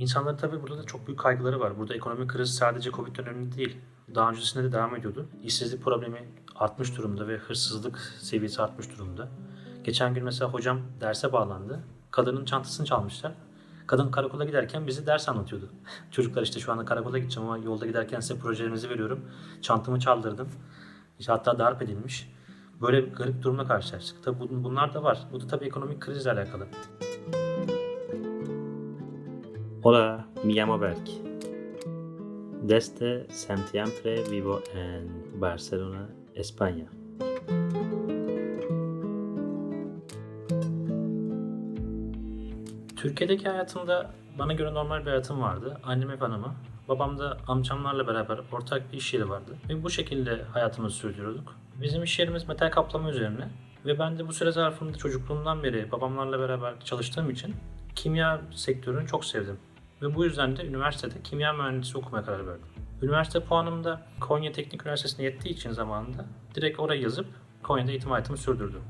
İnsanların tabii burada da çok büyük kaygıları var. Burada ekonomik kriz sadece Covid döneminde değil. Daha öncesinde de devam ediyordu. İşsizlik problemi artmış durumda ve hırsızlık seviyesi artmış durumda. Geçen gün mesela hocam derse bağlandı. Kadının çantasını çalmışlar. Kadın karakola giderken bizi ders anlatıyordu. Çocuklar işte şu anda karakola gideceğim ama yolda giderken size projelerinizi veriyorum. Çantamı çaldırdım. İşte hatta darp edilmiş. Böyle garip durumla karşılaştık. Tabii bun- bunlar da var. Bu da tabii ekonomik krizle alakalı. Hola, me llamo Berk. Desde septiembre vivo en Barcelona, España. Türkiye'deki hayatımda bana göre normal bir hayatım vardı. Annem ev hanımı, babam da amcamlarla beraber ortak bir iş yeri vardı. Ve bu şekilde hayatımızı sürdürüyorduk. Bizim iş yerimiz metal kaplama üzerine. Ve ben de bu süre zarfında çocukluğumdan beri babamlarla beraber çalıştığım için kimya sektörünü çok sevdim. Ve bu yüzden de üniversitede kimya mühendisi okumaya karar verdim. Üniversite puanım da Konya Teknik Üniversitesi'ne yettiği için zamanında direkt oraya yazıp Konya'da eğitim hayatımı sürdürdüm.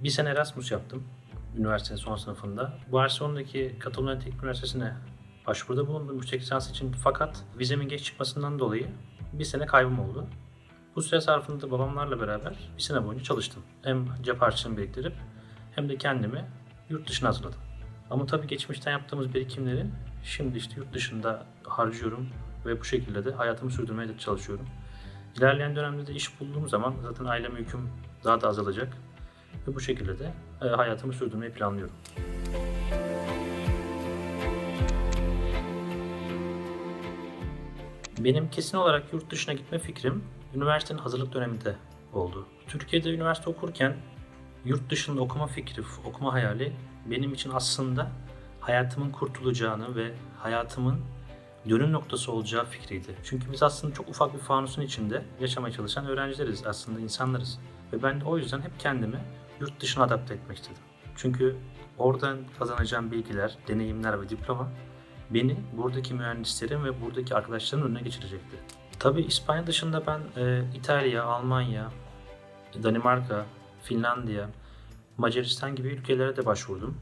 Bir sene Erasmus yaptım üniversitenin son sınıfında. Barcelona'daki Katalanya Teknik Üniversitesi'ne başvuruda bulundum yüksek lisans için fakat vizemin geç çıkmasından dolayı bir sene kaybım oldu. Bu süre zarfında da babamlarla beraber bir sene boyunca çalıştım. Hem cep harçlığını biriktirip hem de kendimi yurt dışına hazırladım. Ama tabii geçmişten yaptığımız birikimleri şimdi işte yurt dışında harcıyorum ve bu şekilde de hayatımı sürdürmeye de çalışıyorum. İlerleyen dönemde de iş bulduğum zaman zaten aileme yüküm daha da azalacak ve bu şekilde de e, hayatımı sürdürmeyi planlıyorum. Benim kesin olarak yurt dışına gitme fikrim üniversitenin hazırlık döneminde oldu. Türkiye'de üniversite okurken yurt dışında okuma fikri, okuma hayali benim için aslında hayatımın kurtulacağını ve hayatımın dönüm noktası olacağı fikriydi. Çünkü biz aslında çok ufak bir fanusun içinde yaşamaya çalışan öğrencileriz, aslında insanlarız. Ve ben de o yüzden hep kendimi yurt dışına adapte etmek istedim. Çünkü oradan kazanacağım bilgiler, deneyimler ve diploma beni buradaki mühendislerin ve buradaki arkadaşların önüne geçirecekti. Tabii İspanya dışında ben e, İtalya, Almanya, Danimarka, Finlandiya, Macaristan gibi ülkelere de başvurdum.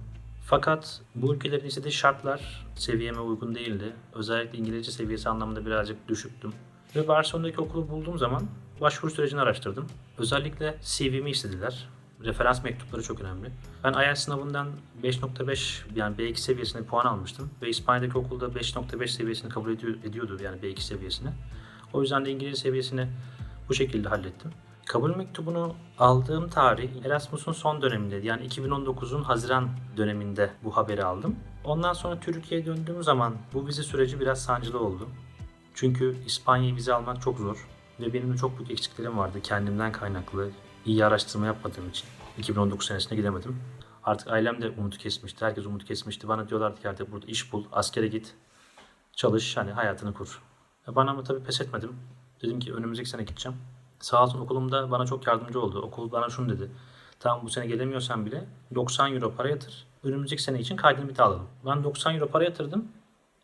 Fakat bu ülkelerin istediği şartlar seviyeme uygun değildi. Özellikle İngilizce seviyesi anlamında birazcık düşüktüm. Ve Barcelona'daki okulu bulduğum zaman başvuru sürecini araştırdım. Özellikle CV'mi istediler. Referans mektupları çok önemli. Ben IELTS sınavından 5.5 yani B2 seviyesinde puan almıştım. Ve İspanya'daki okulda 5.5 seviyesini kabul ediyor, ediyordu yani B2 seviyesini. O yüzden de İngilizce seviyesini bu şekilde hallettim. Kabul mektubunu aldığım tarih Erasmus'un son dönemindeydi. Yani 2019'un Haziran döneminde bu haberi aldım. Ondan sonra Türkiye'ye döndüğüm zaman bu vize süreci biraz sancılı oldu. Çünkü İspanya'ya vize almak çok zor. Ve benim de çok büyük eksiklerim vardı kendimden kaynaklı. iyi araştırma yapmadığım için. 2019 senesine gidemedim. Artık ailem de umudu kesmişti. Herkes umudu kesmişti. Bana diyorlardı ki artık burada iş bul, askere git, çalış, hani hayatını kur. E Bana ama tabii pes etmedim. Dedim ki önümüzdeki sene gideceğim. Sağ olsun okulumda bana çok yardımcı oldu. Okul bana şunu dedi. Tamam bu sene gelemiyorsan bile 90 euro para yatır. Önümüzdeki sene için kaydını bir alalım. Ben 90 euro para yatırdım.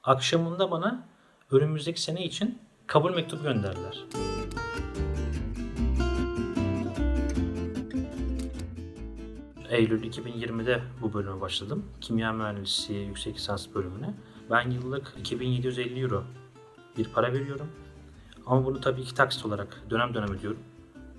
Akşamında bana önümüzdeki sene için kabul mektubu gönderdiler. Eylül 2020'de bu bölüme başladım. Kimya mühendisliği yüksek lisans bölümüne. Ben yıllık 2750 euro bir para veriyorum. Ama bunu tabii ki taksit olarak dönem dönem ödüyorum.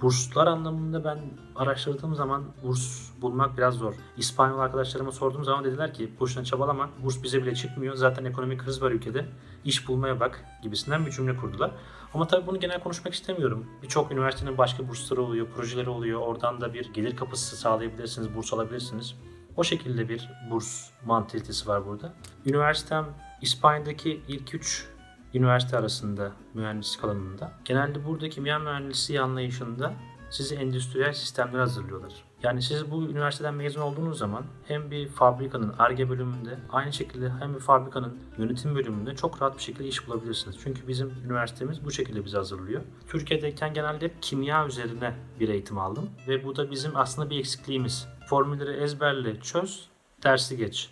Burslar anlamında ben araştırdığım zaman burs bulmak biraz zor. İspanyol arkadaşlarıma sorduğum zaman dediler ki boşuna çabalama burs bize bile çıkmıyor. Zaten ekonomik kriz var ülkede. İş bulmaya bak gibisinden bir cümle kurdular. Ama tabii bunu genel konuşmak istemiyorum. Birçok üniversitenin başka bursları oluyor, projeleri oluyor. Oradan da bir gelir kapısı sağlayabilirsiniz, burs alabilirsiniz. O şekilde bir burs mantalitesi var burada. Üniversitem İspanya'daki ilk 3 üniversite arasında mühendislik alanında. Genelde burada kimya mühendisliği anlayışında sizi endüstriyel sistemler hazırlıyorlar. Yani siz bu üniversiteden mezun olduğunuz zaman hem bir fabrikanın ARGE bölümünde aynı şekilde hem bir fabrikanın yönetim bölümünde çok rahat bir şekilde iş bulabilirsiniz. Çünkü bizim üniversitemiz bu şekilde bizi hazırlıyor. Türkiye'deyken genelde hep kimya üzerine bir eğitim aldım ve bu da bizim aslında bir eksikliğimiz. Formülleri ezberle, çöz, dersi geç.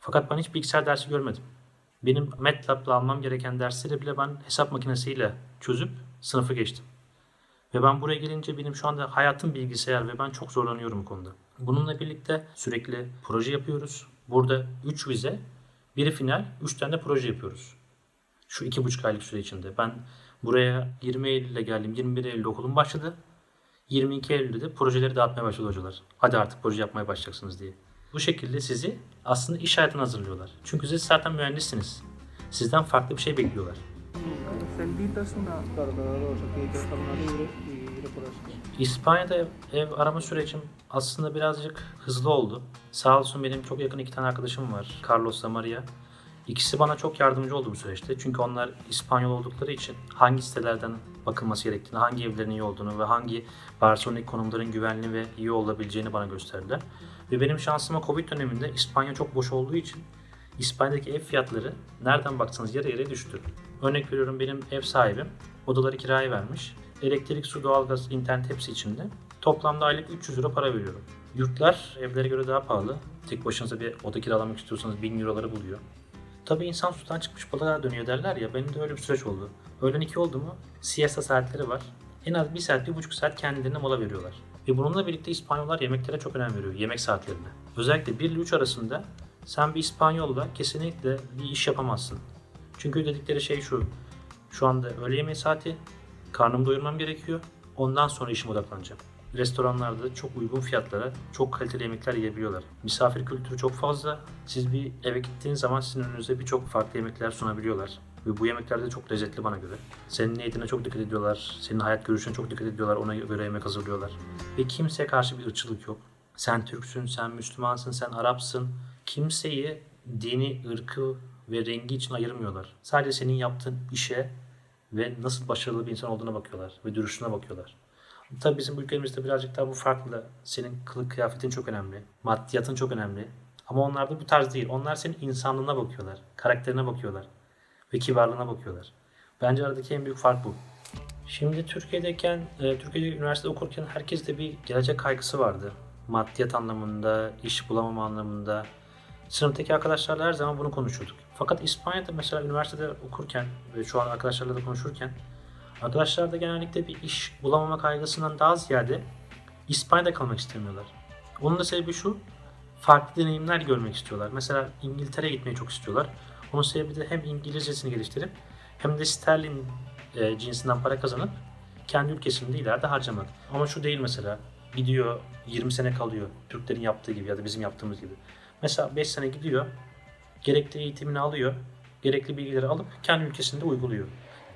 Fakat ben hiç bilgisayar dersi görmedim. Benim MATLAB'la almam gereken dersleri bile ben hesap makinesiyle çözüp sınıfı geçtim. Ve ben buraya gelince benim şu anda hayatım bilgisayar ve ben çok zorlanıyorum bu konuda. Bununla birlikte sürekli proje yapıyoruz. Burada 3 vize Biri final, 3 tane de proje yapıyoruz. Şu iki buçuk aylık süre içinde. Ben buraya 20 Eylül'de geldim. 21 Eylül'de okulum başladı. 22 Eylül'de de projeleri dağıtmaya başladı hocalar. Hadi artık proje yapmaya başlayacaksınız diye. Bu şekilde sizi aslında iş hayatına hazırlıyorlar. Çünkü siz zaten mühendissiniz. Sizden farklı bir şey bekliyorlar. İspanya'da ev, ev arama sürecim aslında birazcık hızlı oldu. Sağ olsun benim çok yakın iki tane arkadaşım var. Carlos'la Maria. İkisi bana çok yardımcı oldu bu süreçte. Çünkü onlar İspanyol oldukları için hangi sitelerden bakılması gerektiğini, hangi evlerin iyi olduğunu ve hangi Barcelona'daki konumların güvenli ve iyi olabileceğini bana gösterdiler. Ve benim şansıma Covid döneminde İspanya çok boş olduğu için İspanya'daki ev fiyatları nereden baksanız yarı yarıya düştü. Örnek veriyorum benim ev sahibim odaları kiraya vermiş. Elektrik, su, doğalgaz, internet hepsi içinde. Toplamda aylık 300 euro para veriyorum. Yurtlar evlere göre daha pahalı. Tek başınıza bir oda kiralamak istiyorsanız 1000 euroları buluyor. Tabii insan sudan çıkmış balığa dönüyor derler ya benim de öyle bir süreç oldu. Öğlen 2 oldu mu siesta saatleri var. En az 1 saat, 1,5 saat kendilerine mola veriyorlar. Ve bununla birlikte İspanyollar yemeklere çok önem veriyor, yemek saatlerine. Özellikle 1 ile 3 arasında sen bir İspanyolla kesinlikle bir iş yapamazsın. Çünkü dedikleri şey şu, şu anda öğle yemeği saati, karnımı doyurmam gerekiyor, ondan sonra işime odaklanacağım. Restoranlarda çok uygun fiyatlara çok kaliteli yemekler yiyebiliyorlar. Misafir kültürü çok fazla. Siz bir eve gittiğiniz zaman sizin önünüze birçok farklı yemekler sunabiliyorlar. Ve bu yemekler de çok lezzetli bana göre. Senin ne yediğine çok dikkat ediyorlar. Senin hayat görüşüne çok dikkat ediyorlar. Ona göre yemek hazırlıyorlar. Ve kimseye karşı bir ırkçılık yok. Sen Türksün, sen Müslümansın, sen Arapsın. Kimseyi dini, ırkı ve rengi için ayırmıyorlar. Sadece senin yaptığın işe ve nasıl başarılı bir insan olduğuna bakıyorlar ve dürüstlüğüne bakıyorlar. Tabii bizim ülkemizde birazcık daha bu farklı. Senin kılık kıyafetin çok önemli. Maddiyatın çok önemli. Ama onlarda bu tarz değil. Onlar senin insanlığına bakıyorlar. Karakterine bakıyorlar. Ve kibarlığına bakıyorlar. Bence aradaki en büyük fark bu. Şimdi Türkiye'deyken, e, Türkiye'de üniversite okurken herkeste bir gelecek kaygısı vardı. Maddiyat anlamında, iş bulamama anlamında. Sınıftaki arkadaşlarla her zaman bunu konuşuyorduk. Fakat İspanya'da mesela üniversitede okurken ve şu an arkadaşlarla da konuşurken Arkadaşlar da genellikle bir iş bulamama kaygısından daha ziyade İspanya'da kalmak istemiyorlar. Onun da sebebi şu, farklı deneyimler görmek istiyorlar. Mesela İngiltere'ye gitmeyi çok istiyorlar. Onun sebebi de hem İngilizcesini geliştirip hem de sterlin e, cinsinden para kazanıp kendi ülkesinde ileride harcamak. Ama şu değil mesela, gidiyor 20 sene kalıyor Türklerin yaptığı gibi ya da bizim yaptığımız gibi. Mesela 5 sene gidiyor, gerekli eğitimini alıyor, gerekli bilgileri alıp kendi ülkesinde uyguluyor.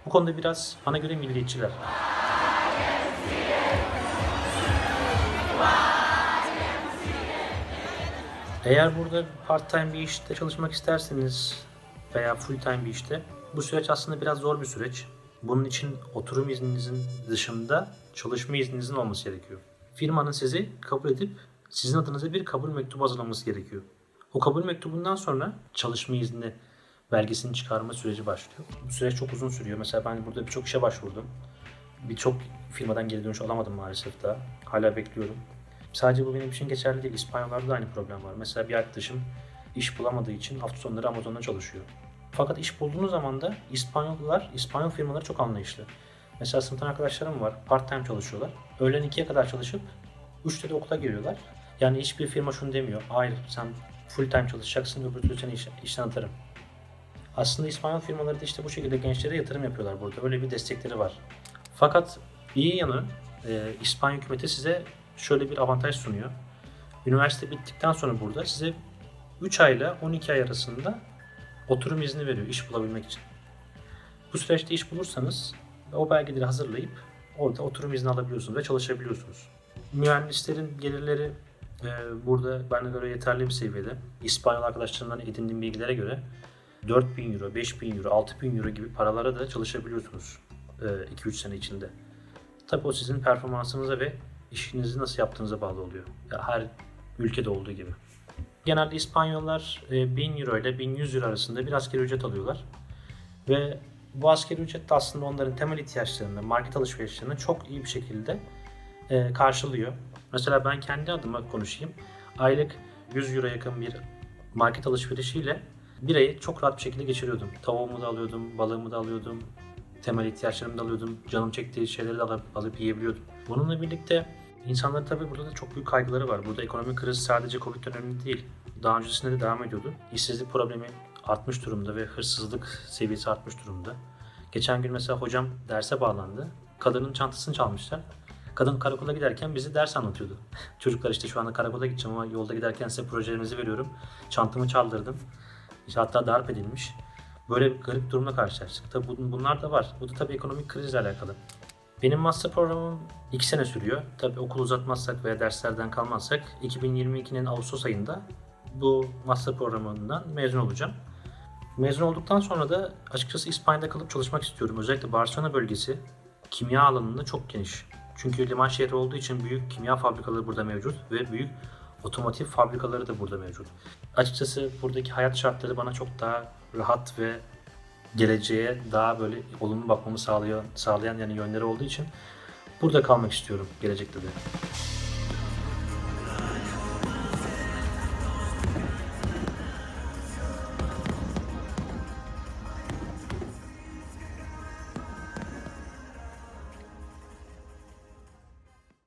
Bu konuda biraz bana göre milliyetçiler. Eğer burada part time bir işte çalışmak isterseniz veya full time bir işte bu süreç aslında biraz zor bir süreç. Bunun için oturum izninizin dışında çalışma izninizin olması gerekiyor. Firmanın sizi kabul edip sizin adınıza bir kabul mektubu hazırlaması gerekiyor. O kabul mektubundan sonra çalışma izni belgesini çıkarma süreci başlıyor. Bu süreç çok uzun sürüyor. Mesela ben burada birçok işe başvurdum. Birçok firmadan geri dönüş alamadım maalesef daha. Hala bekliyorum. Sadece bu benim için geçerli değil. İspanyollarda da aynı problem var. Mesela bir arkadaşım iş bulamadığı için hafta sonları Amazon'da çalışıyor. Fakat iş bulduğunuz zaman da İspanyollar, İspanyol firmaları çok anlayışlı. Mesela sınıftan arkadaşlarım var. Part time çalışıyorlar. Öğlen 2'ye kadar çalışıp 3'te de okula giriyorlar. Yani hiçbir firma şunu demiyor. Hayır sen full time çalışacaksın öbür türlü seni iş, işten atarım. Aslında İspanyol firmaları da işte bu şekilde gençlere yatırım yapıyorlar burada. Öyle bir destekleri var. Fakat iyi yanı e, İspanya hükümeti size şöyle bir avantaj sunuyor. Üniversite bittikten sonra burada size 3 ayla 12 ay arasında oturum izni veriyor iş bulabilmek için. Bu süreçte iş bulursanız o belgeleri hazırlayıp orada oturum izni alabiliyorsunuz ve çalışabiliyorsunuz. Mühendislerin gelirleri e, burada bana göre yeterli bir seviyede. İspanyol arkadaşlarımdan edindiğim bilgilere göre 4000 euro, 5000 euro, 6000 euro gibi paralara da çalışabiliyorsunuz 2-3 sene içinde. Tabii o sizin performansınıza ve işinizi nasıl yaptığınıza bağlı oluyor. Ya her ülkede olduğu gibi. Genelde İspanyollar e, 1000 euro ile 1100 euro arasında bir asgari ücret alıyorlar. Ve bu asgari ücret de aslında onların temel ihtiyaçlarını, market alışverişlerini çok iyi bir şekilde e, karşılıyor. Mesela ben kendi adıma konuşayım. Aylık 100 euro yakın bir market alışverişiyle bir ayı çok rahat bir şekilde geçiriyordum. Tavuğumu da alıyordum, balığımı da alıyordum, temel ihtiyaçlarımı da alıyordum, canım çektiği şeyleri de alıp, alıp yiyebiliyordum. Bununla birlikte insanların tabii burada da çok büyük kaygıları var. Burada ekonomik kriz sadece Covid döneminde değil, daha öncesinde de devam ediyordu. İşsizlik problemi artmış durumda ve hırsızlık seviyesi artmış durumda. Geçen gün mesela hocam derse bağlandı. Kadının çantasını çalmışlar. Kadın karakola giderken bizi ders anlatıyordu. Çocuklar işte şu anda karakola gideceğim ama yolda giderken size projelerinizi veriyorum. Çantamı çaldırdım. İşte hatta darp edilmiş. Böyle bir garip durumla karşılaştık. Tabii bun- bunlar da var. Bu da tabii ekonomik krizle alakalı. Benim master programım 2 sene sürüyor. Tabii okul uzatmazsak veya derslerden kalmazsak 2022'nin Ağustos ayında bu master programından mezun olacağım. Mezun olduktan sonra da açıkçası İspanya'da kalıp çalışmak istiyorum. Özellikle Barcelona bölgesi kimya alanında çok geniş. Çünkü liman şehri olduğu için büyük kimya fabrikaları burada mevcut ve büyük otomotiv fabrikaları da burada mevcut. Açıkçası buradaki hayat şartları bana çok daha rahat ve geleceğe daha böyle olumlu bakmamı sağlıyor, sağlayan yani yönleri olduğu için burada kalmak istiyorum gelecekte de.